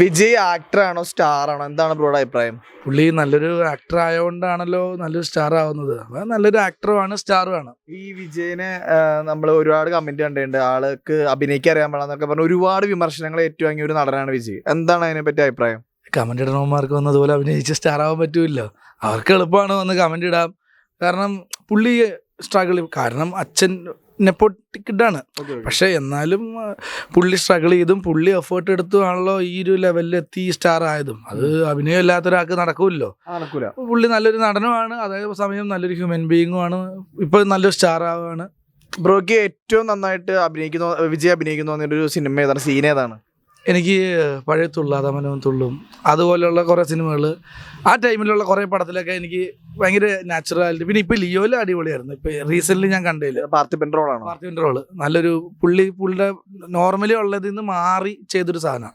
Vijay actor ആണോ star ആണോ? എന്താണ് ബ്രോയുടെ അഭിപ്രായം? പുള്ളി നല്ലൊരു ആക്ടർ ആയതുകൊണ്ടാണല്ലോ നല്ലൊരു സ്റ്റാർ ആവുന്നത്. നല്ലൊരു ആക്ടറുമാണ് സ്റ്റാറുമാണ് ഈ വിജയനെ നമ്മൾ ഒരുപാട് കമന്റ് കണ്ടിട്ടുണ്ട്. ആൾക്ക് അഭിനയിക്കാൻ അറിയാൻ പാടാന്നൊക്കെ പറഞ്ഞു ഒരുപാട് വിമർശനങ്ങൾ ഏറ്റുവാങ്ങിയ ഒരു നടനാണ് വിജയ്. എന്താണ് അതിനെ പറ്റി അഭിപ്രായം? കമന്റ് ഇടണവന്മാർക്ക് വന്ന് അതുപോലെ അഭിനയിച്ച് സ്റ്റാർ ആവാൻ പറ്റൂല്ലോ. അവർക്ക് എളുപ്പമാണ് വന്ന് കമന്റ് ഇടാം. കാരണം പുള്ളി സ്ട്രഗിൾ കാരണം അച്ഛൻ നെപ്പോട്ടിക്കിഡാണ്. പക്ഷെ എന്നാലും പുള്ളി സ്ട്രഗിൾ ചെയ്തും പുള്ളി എഫേർട്ട് എടുത്തുമാണല്ലോ ഈ ഒരു ലെവലിൽ എത്തി സ്റ്റാർ ആയതും. അത് അഭിനയം ഇല്ലാത്ത ഒരാൾക്ക് നടക്കൂല്ലോ. പുള്ളി നല്ലൊരു നടനുമാണ് അതേ സമയം നല്ലൊരു ഹ്യൂമൻ ബീങ്ങും ആണ്. ഇപ്പൊ നല്ലൊരു സ്റ്റാർ ആവുകയാണ്. ബ്രോയ്ക്ക് ഏറ്റവും നന്നായിട്ട് അഭിനയിക്കുന്ന വിജയ് അഭിനയിക്കുന്ന ഒരു സിനിമ ഏതാണ് സീൻ ഏതാണ്? എനിക്ക് പഴയ തുള്ളു അതമനവും തുള്ളും അതുപോലെയുള്ള കുറേ സിനിമകൾ. ആ ടൈമിലുള്ള കുറേ പടത്തിലൊക്കെ എനിക്ക് ഭയങ്കര നാച്ചുറാലിറ്റി. പിന്നെ ഇപ്പൊ ലിയോയിൽ അടിപൊളിയായിരുന്നു. ഇപ്പൊ റീസെന്റ് ഞാൻ കണ്ടില്ല പാർത്തിപ്പൻ റോളാണ് പാർട്ടിന്റെ റോൾ നല്ലൊരു പുള്ളി പുള്ളിയുടെ നോർമലി ഉള്ളതിൽ നിന്ന് മാറി ചെയ്തൊരു സാധനം.